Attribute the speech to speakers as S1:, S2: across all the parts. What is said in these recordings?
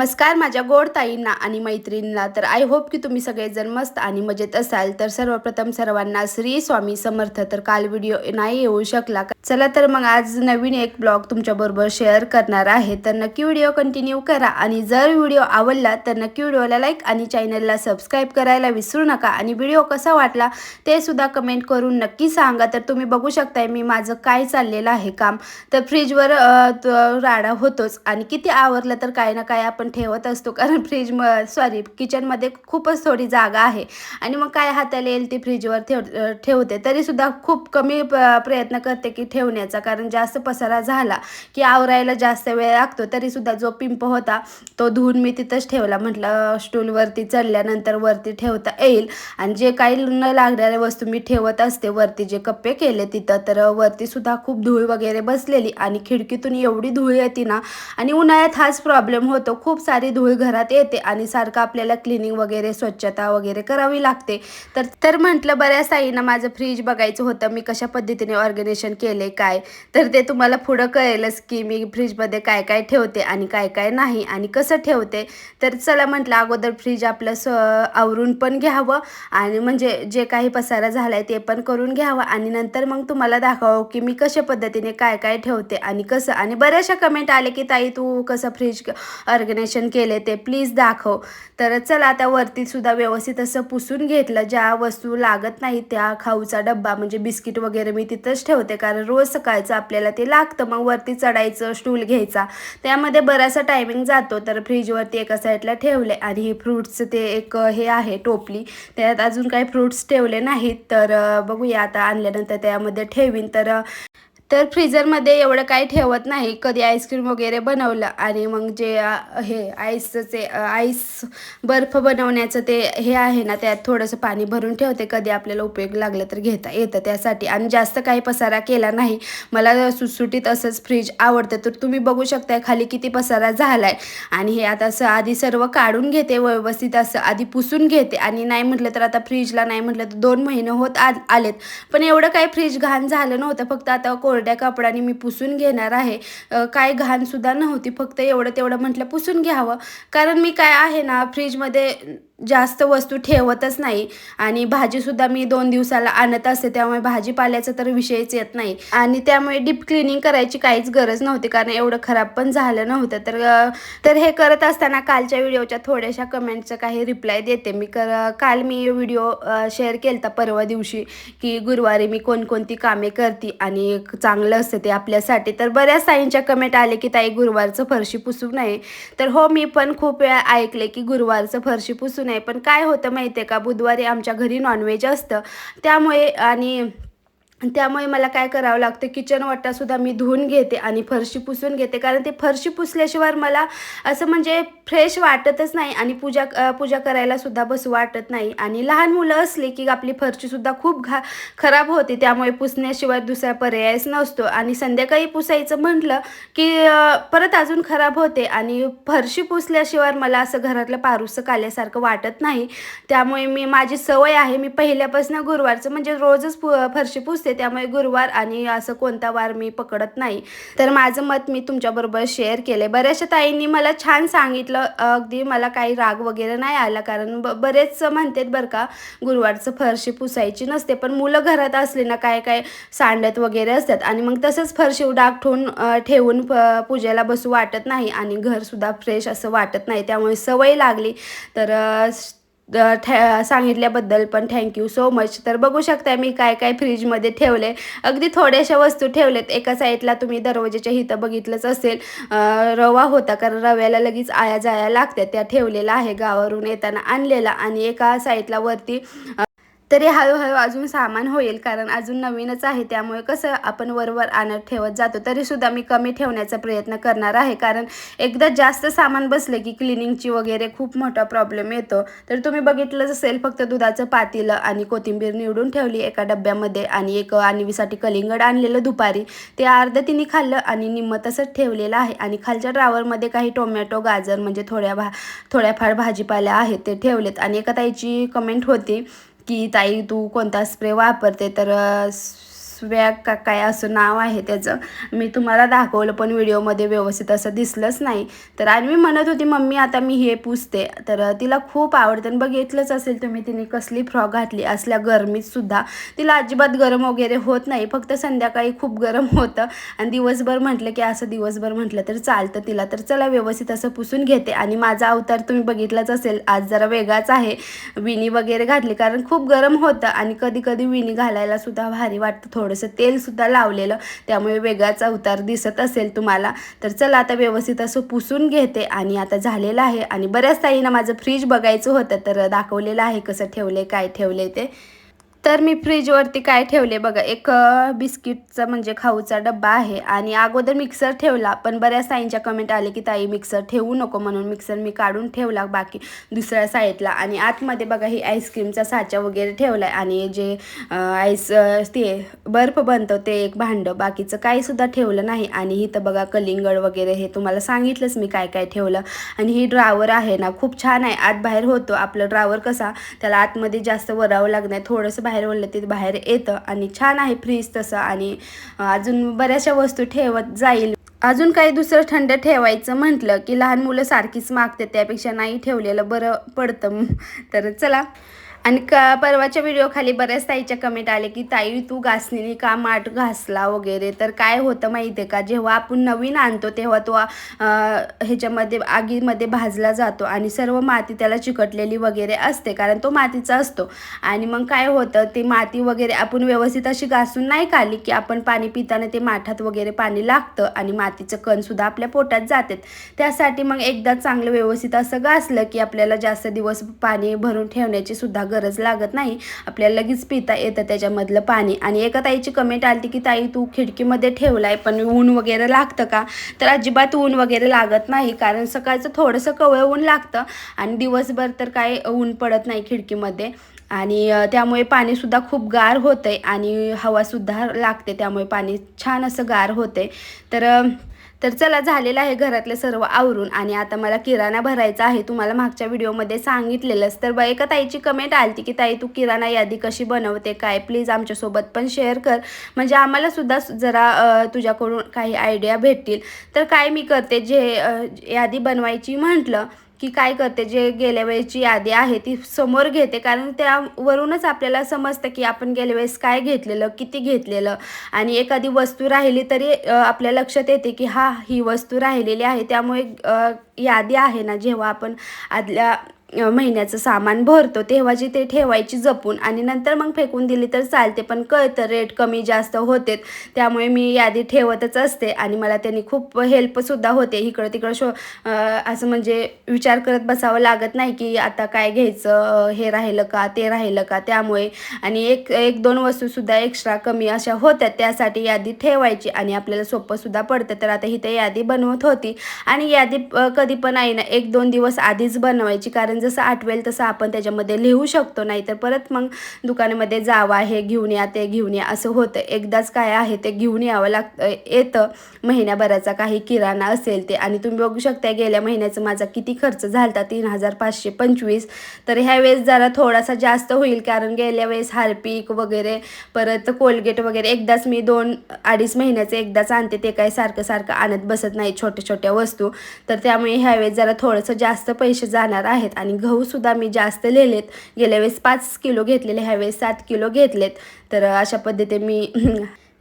S1: नमस्कार माझ्या गोड ताईंना आणि मैत्रिणींना. तर आय होप की तुम्ही सगळेजण मस्त आणि मजेत असाल. तर सर्वप्रथम सर्वांना श्री स्वामी समर्थ. तर काल व्हिडिओ नाही येऊ शकला. चला तर मग आज नवीन एक ब्लॉग तुमच्याबरोबर शेअर करणार आहे. तर नक्की व्हिडिओ कंटिन्यू करा आणि जर व्हिडिओ आवडला तर नक्की व्हिडिओला लाईक आणि चॅनलला सबस्क्राईब करायला विसरू नका. आणि व्हिडिओ कसा वाटला ते सुद्धा कमेंट करून नक्की सांगा. तर तुम्ही बघू शकताय मी माझं काय चाललेलं आहे काम. तर फ्रीजवर त- राडा होतोच. आणि किती आवरलं तर काय ना काय आपण ठेवत असतो. कारण फ्रीज म सॉरी किचनमध्ये खूपच थोडी जागा आहे. आणि मग काय हाताला येईल ती फ्रीजवर ठेव ठेवते. तरीसुद्धा खूप कमी प- प्रयत्न करते की ठेवण्याचा. कारण जास्त पसारा झाला की आवरायला जास्त वेळ लागतो. तरीसुद्धा जो पिंप होता तो धुवून मी तिथंच ठेवला. म्हटलं स्टूलवरती चढल्यानंतर वरती ठेवता येईल. आणि जे काही न लागणाऱ्या वस्तू मी ठेवत असते वरती जे कप्पे केले तिथं तर वरतीसुद्धा खूप धूळ वगैरे बसलेली. आणि खिडकीतून एवढी धूळ येते ना आणि उन्हाळ्यात हाच प्रॉब्लेम होतो. खूप सारी धूळ घरात येते आणि सारखं आपल्याला क्लिनिंग वगैरे स्वच्छता वगैरे करावी लागते. तर तर म्हटलं बऱ्याच ताईंना माझं फ्रीज बघायचं होतं. मी कशा पद्धतीने ऑर्गनायझेशन केले काय? तर ते तुम्हाला पुढं कळेलच की मी फ्रीजमध्ये काय काय ठेवते आणि काय काय नाही आणि कसं ठेवते. तर चला म्हटलं अगोदर फ्रीज आपलं स आवरून पण घ्यावं आणि म्हणजे जे काही पसारा झाला आहे ते पण करून घ्यावं आणि नंतर मग तुम्हाला दाखवावं की मी कशा पद्धतीने काय काय ठेवते आणि कसं. आणि बऱ्याचशा कमेंट आले की ताई तू कसं फ्रीज ऑर्गनायझेशन केले ते प्लीज दाखव. तर चला त्या वरती सुद्धा व्यवस्थित असं पुसून घेतलं. ज्या वस्तू लागत नाही त्या खाऊचा डब्बा म्हणजे बिस्किट वगैरे मी तिथंच ठेवते. कारण रोज सकाळचं आपल्याला ते लागतं. मग वरती चढायचं स्टूल घ्यायचा. त्यामध्ये बराचसा टायमिंग जातो. तर फ्रीजवरती एका साईडला ठेवले. आणि हे फ्रूट्सचं ते एक हे आहे टोपली. त्यात अजून काही फ्रूट्स ठेवले नाहीत. तर बघूया. आता आणल्यानंतर त्यामध्ये ठेवीन. तर तर फ्रीजरमध्ये एवढं काही ठेवत नाही. कधी आईस्क्रीम वगैरे बनवलं आणि मग जे हे आईसचे आईस बर्फ बनवण्याचं ते हे आहे ना त्यात थोडंसं पाणी भरून ठेवते. कधी आपल्याला उपयोग लागला तर घेता येतं त्यासाठी. आणि जास्त काही पसारा केला नाही. मला सुटसुटीत असंच फ्रीज आवडतं. तर तुम्ही बघू शकताय खाली किती पसारा झाला आहे आणि हे आता असं आधी सर्व काढून घेते व्यवस्थित असं आधी पुसून घेते. आणि नाही म्हटलं तर आता फ्रीजला नाही म्हटलं तर दोन महिने होत आ आलेत. पण एवढं काही फ्रीज घाण झालं नव्हतं. फक्त आता कोरड्या कापडाने मी पुसून घेणार आहे. काय घाणसुद्धा नव्हती. फक्त एवढं तेवढं म्हटलं पुसून घ्यावं. कारण मी काय आहे ना फ्रीजमध्ये जास्त वस्तू ठेवतच नाही. आणि भाजीसुद्धा मी दोन दिवसाला आणत असते त्यामुळे भाजीपाल्याचा तर विषयच येत नाही. आणि त्यामुळे डीप क्लिनिंग करायची काहीच गरज नव्हती कारण एवढं खराब पण झालं नव्हतं. तर तर हे करत असताना कालच्या व्हिडिओच्या थोड्याशा कमेंटचं काही रिप्लाय देते मी. कर काल मी व्हिडिओ शेअर केला परवा दिवशी की गुरुवारी मी कोणकोणती कामे करते आणि चांगलं असतं ते आपल्यासाठी. तर बऱ्याच ताईंच्या कमेंट आले की ताई गुरुवारचं फरशी पुसू नये. तर हो मी पण खूप वेळा ऐकले की गुरुवारचं फरशी पुसू नाही. पण काय होतं माहिती आहे का? बुधवारी आमच्या घरी नॉनव्हेज असतं. त्यामुळे आणि त्यामुळे मला काय करावं लागतं किचन वाटासुद्धा मी धुवून घेते आणि फरशी पुसून घेते. कारण ते फरशी पुसल्याशिवाय मला असं म्हणजे फ्रेश वाटतच नाही आणि पूजा पूजा करायलासुद्धा बसू वाटत नाही. आणि लहान मुलं असली की आपली फरशीसुद्धा खूप घा खराब होते. त्यामुळे पुसण्याशिवाय दुसरा पर्यायच नसतो. आणि संध्याकाळी पुसायचं म्हटलं की परत अजून खराब होते आणि फरशी पुसल्याशिवाय मला असं घरातलं पारुसं काल्यासारखं वाटत नाही. त्यामुळे मी माझी सवय आहे मी पहिल्यापासून गुरुवारचं म्हणजे रोजच पु फरशी पुसते. त्यामुळे गुरुवार आणि असं कोणता वार मी पकडत नाही. तर माझं मत मी तुमच्याबरोबर शेअर केले बऱ्याचशा ताईंनी मला छान सांगितलं. अगदी मला काही राग वगैरे नाही आला कारण ब बरेच म्हणतात बरं का गुरुवारचं फरशी पुसायची नसते पण मुलं घरात असली ना काय काय सांडत वगैरे असतात. आणि मग तसंच फरशी डाग ठेवून ठेवून प- पूजेला बसू वाटत नाही आणि घरसुद्धा फ्रेश असं वाटत नाही. त्यामुळे सवय लागली. तर थ सांगितल्याबद्दल पण थँक्यू सो मच तर बघू शकता मी काय काय फ्रीजमध्ये ठेवले. अगदी थोड्याशा वस्तू ठेवलेत. एका साईडला तुम्ही दरवाजेच्या इथं बघितलंच असेल. रवा होता कारण रव्याला लगेच आया जाया लागतात त्या ठेवलेला आहे. गावावरून येताना आणलेला आणि एका साईडला वरती तरी हळूहळू अजून सामान होईल कारण अजून नवीनच आहे. त्यामुळे कसं आपण वरवर आणत ठेवत जातो तरीसुद्धा मी कमी ठेवण्याचा प्रयत्न करणार आहे. कारण एकदा जास्त सामान बसले की क्लिनिंगची वगैरे खूप मोठा प्रॉब्लेम येतो. तर तुम्ही बघितलंच असेल फक्त दुधाचं पातील आणि कोथिंबीर निवडून ठेवली एका डब्यामध्ये आणि एक आणवीसाठी कलिंगड आणलेलं दुपारी. ते अर्धं तिने खाल्लं आणि निम्म तसंच ठेवलेलं आहे. आणि खालच्या ड्रावरमध्ये काही टोमॅटो गाजर म्हणजे थोड्या भा थोड्याफार भाजीपाल्या आहेत ते ठेवलेत. आणि एका ताईची कमेंट होती की ताई तू कोणता स्प्रे वापरते तर बॅग का काय असं नाव आहे त्याचं. मी तुम्हाला दाखवलं पण व्हिडिओमध्ये व्यवस्थित असं दिसलंच नाही. तर आणि मी म्हणत होती मम्मी आता मी हे पुसते. तर तिला खूप आवडतं. आणि बघितलंच असेल तुम्ही तिने कसली फ्रॉक घातली. असल्या गरमीत सुद्धा तिला अजिबात गरम वगैरे होत नाही. फक्त संध्याकाळी खूप गरम होतं. आणि दिवसभर म्हटलं की असं दिवसभर म्हटलं तर चालतं तिला. तर चला व्यवस्थित असं पुसून घेते. आणि माझा अवतार तुम्ही बघितलाच असेल. आज जरा वेगळाच आहे. विणी वगैरे घातली. कारण खूप गरम होतं. आणि कधी कधी विणी घालायला सुद्धा भारी वाटतं थोडं. थोडंसं तेलसुद्धा लावलेलं त्यामुळे वेगळाच अवतार दिसत असेल तुम्हाला. तर चला आता व्यवस्थित असं पुसून घेते आणि आता झालेलं आहे. आणि बऱ्याच ताईंना माझं फ्रीज बघायचं होतं तर दाखवलेलं आहे कसं ठेवले काय ठेवले ते. तर मी फ्रीजवरती काय ठेवले बघा एक बिस्किटचा म्हणजे खाऊचा डब्बा आहे आणि अगोदर मिक्सर ठेवला पण बऱ्याच ताईंच्या कमेंट आले की ताई मिक्सर ठेवू नको म्हणून मिक्सर मी काढून ठेवला बाकी दुसऱ्या साईडला. आणि आतमध्ये बघा ही आईस्क्रीमचा साचा वगैरे ठेवला आहे आणि जे आईस ते बर्फ बनतो ते एक भांडं बाकीचं काहीसुद्धा ठेवलं नाही. आणि इथं बघा कलिंगड वगैरे हे तुम्हाला सांगितलंच मी काय काय ठेवलं. आणि ही ड्रावर आहे ना खूप छान आहे. आत बाहेर होतो. आपलं ड्रावर कसा त्याला आतमध्ये जास्त वरावं लागणार थोडंसं बाहेर ओढलं ते बाहेर येतं आणि छान आहे फ्रीज तसं आणि अजून बऱ्याचशा वस्तू ठेवत जाईल. अजून काही दुसरं थंड ठेवायचं म्हटलं की लहान मुलं सारखीच मागते त्यापेक्षा नाही ठेवलेलं बरं पडतं. तर चला. आणि क परवाच्या व्हिडिओखाली बऱ्याच ताईच्या कमेंट आले की ताई तू घासणीने का माठ घासला वगैरे? तर काय होतं माहिती आहे का? जेव्हा आपण नवीन आणतो तेव्हा तो ह्याच्यामध्ये आगीमध्ये भाजला जातो आणि सर्व माती त्याला चिकटलेली वगैरे असते कारण तो मातीचा असतो. आणि मग काय होतं ते माती वगैरे आपण व्यवस्थित अशी घासून नाही काढली की आपण पाणी पिताना ते माठात वगैरे पाणी लागतं आणि मातीचं कणसुद्धा आपल्या पोटात जातात त्यासाठी मग एकदा चांगलं व्यवस्थित असं घासलं की आपल्याला जास्त दिवस पाणी भरून ठेवण्याची सुद्धा गरज लागत नाही. आपल्याला लगेच पिता येतं त्याच्यामधलं पाणी. आणि एका ताईची कमेंट आली की ताई तू खिडकीमध्ये ठेवलाय पण ऊन वगैरे लागतं का? तर अजिबात ऊन वगैरे लागत नाही. कारण सकाळचं थोडंसं कवळ ऊन लागतं. आणि दिवसभर तर काय ऊन पडत नाही खिडकीमध्ये. आणि त्यामुळे पाणीसुद्धा खूप गार होतंय. आणि हवासुद्धा लागते. त्यामुळे पाणी छान असं गार होते तर तर चला झालेलं आहे घरातलं सर्व आवरून. आणि आता मला किराणा भरायचा आहे. तुम्हाला मागच्या व्हिडिओमध्ये सांगितलेलंच. तर बा एका ताईची कमेंट आली की ताई तू किराणा यादी कशी बनवते? काय? प्लीज आमच्यासोबत पण शेअर कर. म्हणजे आम्हाला सुद्धा जरा तुझ्याकडून काही आयडिया भेटतील. तर काय मी करते? जे यादी बनवायची म्हटलं की काय करते जे गेल्या वेळेची यादी आहे ती समोर घेते. कारण त्यावरूनच आपल्याला समजतं की आपण गेल्या वेळेस काय घेतलेलं किती घेतलेलं. आणि एखादी वस्तू राहिली तरी आपल्या लक्षात येते की हा ही वस्तू राहिलेली आहे. त्यामुळे यादी आहे ना जेव्हा आपण आदल्या महिन्याचं सामान भरतो तेव्हा जी ते ठेवायची जपून आणि नंतर मग फेकून दिली तर चालते पण कळतं रेट कमी जास्त होते त्यामुळे मी यादी ठेवतच असते आणि मला त्यांनी खूप हेल्पसुद्धा होते. इकडं तिकडं शो असं म्हणजे विचार करत बसावं लागत नाही की आता काय घ्यायचं हे राहिलं का ते राहिलं का त्यामुळे. आणि एक एक दोन वस्तूसुद्धा एक्स्ट्रा कमी अशा होत्या त्यासाठी यादी ठेवायची आणि आपल्याला सोपंसुद्धा पडतं. तर आता ही ते यादी बनवत होती आणि यादी कधी पण आहे ना एक दोन दिवस आधीच बनवायची कारण जसं आठवेल तसं आपण त्याच्यामध्ये लिहू शकतो नाही तर परत मग दुकानामध्ये जावा हे घेऊन या ते घेऊन या असं होतं. एकदाच काय आहे ते घेऊन यावं लागतं येतं. महिन्याभराचा काही किराणा असेल ते. आणि तुम्ही बघू शकता गेल्या महिन्याचा माझा किती खर्च झाला तीन हजार पाचशे पंचवीस. तर ह्या वेळेस जरा थोडासा जास्त होईल कारण गेल्या वेळेस हार्पिक वगैरे परत कोलगेट वगैरे एकदाच मी दोन अडीच महिन्याचे एकदाच आणते. ते काय सारखं सारखं आणत बसत नाही छोट्या छोट्या वस्तू. तर त्यामुळे ह्यावेळेस जरा थोडंसं जास्त पैसे जाणार आहेत. आणि गहूसुद्धा मी जास्त लिहिलेत गेल्या वेळेस पाच किलो घेतलेले ह्यावेळेस सात किलो घेतलेत. तर अशा पद्धतीने मी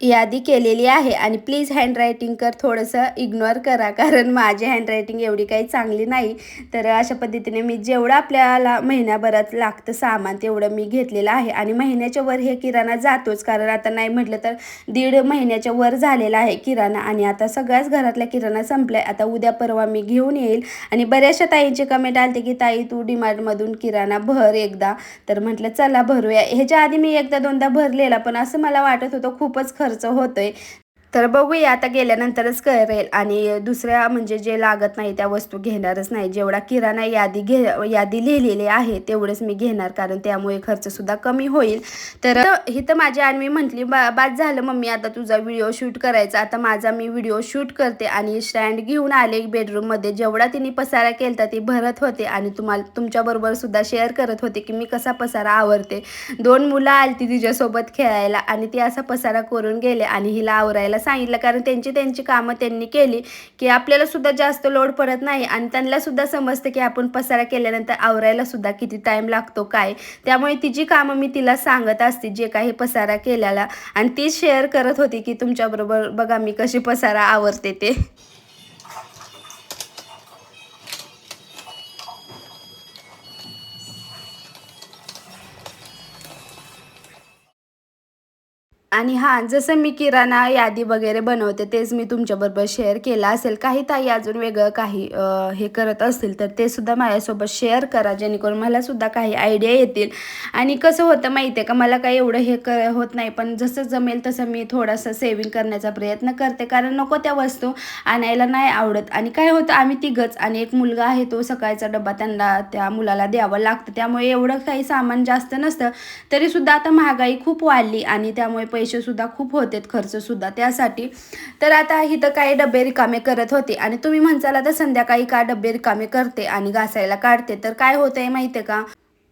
S1: यादी केलेली आहे. आणि प्लीज हँडरायटिंग कर थोडंसं इग्नोर करा. कारण माझी हँडरायटिंग एवढी काही चांगली नाही. तर अशा पद्धतीने मी जेवढं आपल्याला महिन्याभरात लागतं सामान तेवढं मी घेतलेलं आहे. आणि महिन्याच्या वर हे किराणा जातोच. कारण आता नाही म्हटलं तर दीड महिन्याच्या वर झालेला आहे किराणा. आणि आता सगळ्याच घरातला किराणा संपलाय. आता उद्या परवा मी घेऊन येईल. आणि बऱ्याचशा ताईंची कमेंट आलते की ताई तू डिमार्टमधून किराणा भर एकदा. तर म्हटलं चला भरूया. ह्याच्या आधी मी एकदा दोनदा भरलेला. पण असं मला वाटत होतं खूपच खर्च होतोय. तर बघूया आता गेल्यानंतरच कळेल. आणि दुसऱ्या म्हणजे जे लागत नाही त्या वस्तू घेणारच नाही. जेवढा किराणा यादी घे यादी लिहिलेली आहे तेवढंच मी घेणार. कारण त्यामुळे खर्चसुद्धा कमी होईल. तर इथं माझी आणि मी म्हटली बा बाद झालं मम्मी आता तुझा व्हिडिओ शूट करायचा. आता माझा मी व्हिडिओ शूट करते आणि स्टँड घेऊन आले बेडरूममध्ये. जेवढा तिने पसारा केला ती भरत होते. आणि तुम्हाला तुमच्याबरोबर सुद्धा शेअर करत होते की मी कसा पसारा आवरते. दोन मुलं आली ती तिच्यासोबत खेळायला आणि ती असा पसारा करून गेले आणि हिला आवरायला सांगितलं. कारण त्यांची त्यांची कामं त्यांनी केली की आपल्याला सुद्धा जास्त लोड पडत नाही. आणि त्यांना सुद्धा समजतं की आपण पसारा केल्यानंतर आवरायला सुद्धा किती टाईम लागतो काय. त्यामुळे तिची कामं मी तिला सांगत असते जे काही पसारा केलेला आणि ती शेअर करत होती की तुमच्याबरोबर बघा मी कशी पसारा आवरते ते. आणि हां जसं मी किराणा यादी वगैरे बनवते तेच मी तुमच्याबरोबर शेअर केलं असेल. काही ताई अजून वेगळं काही हे करत असतील तर ते सुद्धा माझ्यासोबत शेअर करा जेणेकरून मला सुद्धा काही आयडिया येतील. आणि कसं होतं माहिती आहे का मला काही एवढं हे क होत नाही पण जसं जमेल तसं मी थोडासा सेविंग करण्याचा प्रयत्न करते. कारण नको त्या वस्तू आणायला नाही आवडत. आणि काय होतं आम्ही तिघंच आणि एक मुलगा आहे तो सकाळचा डबा त्यांना त्या मुलाला द्यावं लागतं. त्यामुळे एवढं काही सामान जास्त नसतं. तरीसुद्धा आता महागाई खूप वाढली आणि त्यामुळे पैसेसुद्धा खूप होते खर्चसुद्धा त्यासाठी. तर आता इथं काही डबे रिकामे करत होते आणि तुम्ही म्हणसाल आता संध्याकाळी का डबे रिकामे करते आणि घासायला काढते? तर काय होतं आहे माहिती आहे का?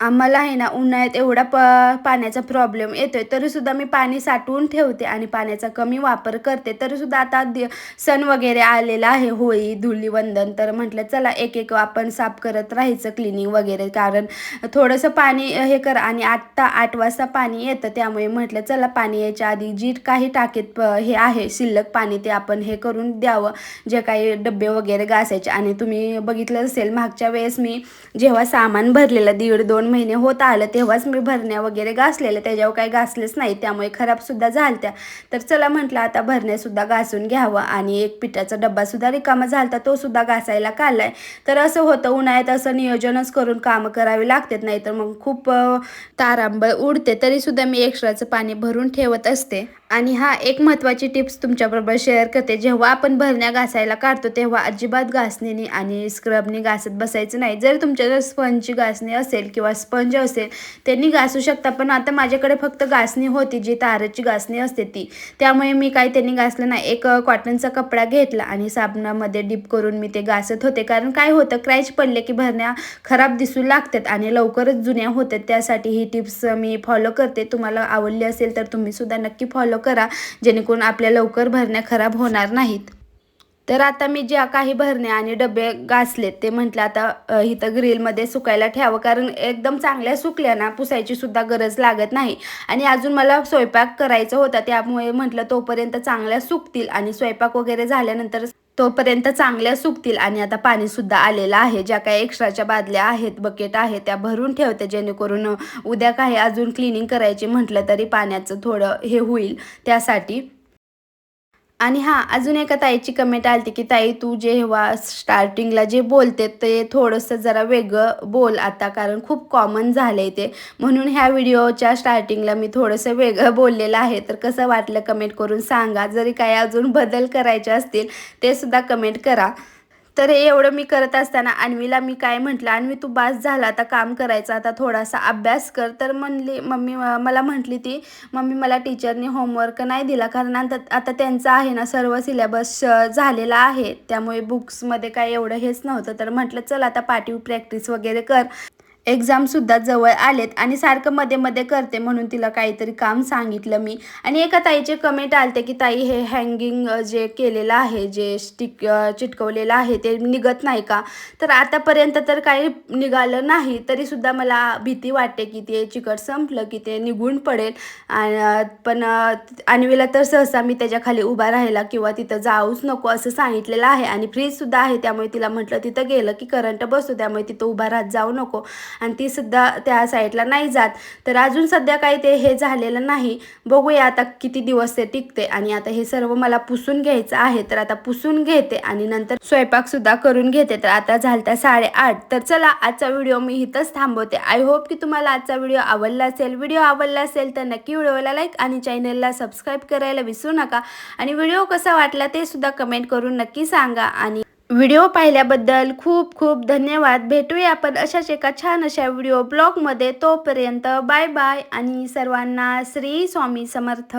S1: आम्हाला आहे ना उन्हाळ्यात एवढा प पाण्याचा प्रॉब्लेम येतो आहे तरीसुद्धा मी पाणी साठवून ठेवते आणि पाण्याचा कमी वापर करते. तरीसुद्धा आता दि सण वगैरे आलेला आहे होळी धुलीवंदन. तर म्हटलं चला एक एक आपण साफ करत राहायचं क्लिनिंग वगैरे. कारण थोडंसं पाणी हे कर. आणि आत्ता आठ वाजता पाणी येतं. त्यामुळे म्हटलं चला पाणी यायच्या आधी जी काही टाकीत प हे आहे शिल्लक पाणी ते आपण हे करून द्यावं. जे काही डबे वगैरे घासायचे. आणि तुम्ही बघितलं असेल मागच्या वेळेस मी जेव्हा सामान भरलेलं दीड दोन महिने होत आलं तेव्हाच मी भरण्या वगैरे घासलेल्या. त्याच्यावर काही घासलेच नाही त्यामुळे खराबसुद्धा झालत्या. तर चला म्हटलं आता भरण्यासुद्धा घासून घ्यावं. आणि एक पिठाचा डब्बासुद्धा रिकामा झालता तो सुद्धा घासायला काढलाय. तर असं होतं उन्हाळ्यात असं नियोजनच करून कामं करावी लागतात नाही तर मग खूप तारांबळ उडते. तरीसुद्धा मी एक्स्ट्राचं पाणी भरून ठेवत असते. आणि हा एक महत्त्वाची टिप्स तुमच्याबरोबर शेअर करते. जेव्हा आपण भरण्या घासायला काढतो तेव्हा अजिबात घासणीने आणि स्क्रबनी घासत बसायचं नाही. जर तुमच्याकडे स्पंजची घासणी असेल किंवा स्पंज असेल त्यांनी घासू शकता. पण आता माझ्याकडे फक्त घासणी होती जी ताराची घासणी असते ती. त्यामुळे मी काय त्यांनी घासलं नाही. एक कॉटनचा कपडा घेतला आणि साबणामध्ये डिप करून मी ते घासत होते. कारण काय होतं क्रॅच पडले की भरण्या खराब दिसू लागतात आणि लवकरच जुन्या होतात. त्यासाठी ही टिप्स मी फॉलो करते. तुम्हाला आवडली असेल तर तुम्ही सुद्धा नक्की फॉलो करा जेणेकरून आपल्या लवकर भरण्या खराब होणार नाहीत. तर आता मी ज्या काही भरणे आणि डबे घासलेत ते म्हटलं आता इथं ग्रिलमध्ये सुकायला ठेवावं. कारण एकदम चांगल्या सुकल्या ना पुसायची सुद्धा गरज लागत नाही. आणि अजून मला स्वयंपाक करायचा होता त्यामुळे म्हटलं तोपर्यंत चांगल्या सुकतील. आणि स्वयंपाक वगैरे झाल्यानंतर तोपर्यंत चांगल्या सुकतील आणि आता पाणीसुद्धा आलेलं आहे. ज्या काही एक्स्ट्राच्या बादल्या आहेत बकेट आहेत त्या भरून ठेवते जेणेकरून उद्या काही अजून क्लिनिंग करायची म्हटलं तरी पाण्याचं थोडं हे होईल. त्यासाठी आणि हां अजून एका ताईची कमेंट आली की ताई तू जेव्हा स्टार्टिंगला जे बोलते ते थोडंसं जरा वेगळं बोल आता कारण खूप कॉमन झालं आहे ते. म्हणून ह्या व्हिडिओच्या स्टार्टिंगला मी थोडंसं वेगळं बोललेलं आहे. तर कसं वाटलं कमेंट करून सांगा. जरी काही अजून बदल करायचे असतील ते सुद्धा कमेंट करा. तर हे एवढं मी करत असताना अन्वीला मी काय म्हटलं अन्वी तू बास झाला आता काम करायचं आता थोडासा अभ्यास कर. तर म्हणली मम्मी मला म्हटली ती मम्मी मला टीचरने होमवर्क नाही दिला कारण आता आता त्यांचं आहे ना सर्व सिलेबस झालेला आहे त्यामुळे बुक्समध्ये काय एवढं हेच नव्हतं. तर म्हटलं चल आता पाठीव प्रॅक्टिस वगैरे कर. एक्झामसुद्धा जवळ आलेत आणि सारखं मध्ये मध्ये करते म्हणून तिला काहीतरी काम सांगितलं मी. आणि एका ताईचे कमेंट आलते की ताई हे हँगिंग जे केलेलं आहे जे स्टिक चिटकवलेलं आहे ते निघत नाही का? तर आतापर्यंत तर काही निघालं नाही तरीसुद्धा मला भीती वाटते की ते चिकट संपलं की ते निघून पडेल. आणि पण अन्वीला तर सहसा मी त्याच्याखाली उभा राहिला किंवा तिथं जाऊच नको असं सांगितलेलं आहे. आणि फ्रीजसुद्धा आहे त्यामुळे तिला म्हटलं तिथं गेलं की करंट बसतो त्यामुळे तिथं उभा राहत जाऊ नको. आणि ती सुद्धा त्या साईडला नाही जात. तर अजून सध्या काही ते हे झालेलं नाही. बघूया आता किती दिवस ते टिकते आणि आता हे सर्व मला पुसून घ्यायचं आहे तर आता पुसून घेते आणि नंतर स्वयंपाक सुद्धा करून घेते. तर आता झालता साडेआठ. तर चला आजचा व्हिडिओ मी इथंच थांबवते. आय होप की तुम्हाला आजचा व्हिडिओ आवडला असेल. व्हिडिओ आवडला असेल तर नक्की व्हिडिओला लाईक आणि चॅनलला सबस्क्राईब करायला विसरू नका. आणि व्हिडिओ कसा वाटला ते सुद्धा कमेंट करून नक्की सांगा. आणि व्हिडिओ पाहिल्याबद्दल खूप खूप धन्यवाद. भेटूया आपण अशाच एका छान अशा व्हिडिओ ब्लॉगमध्ये. तोपर्यंत बाय बाय आणि सर्वांना श्री स्वामी समर्थ.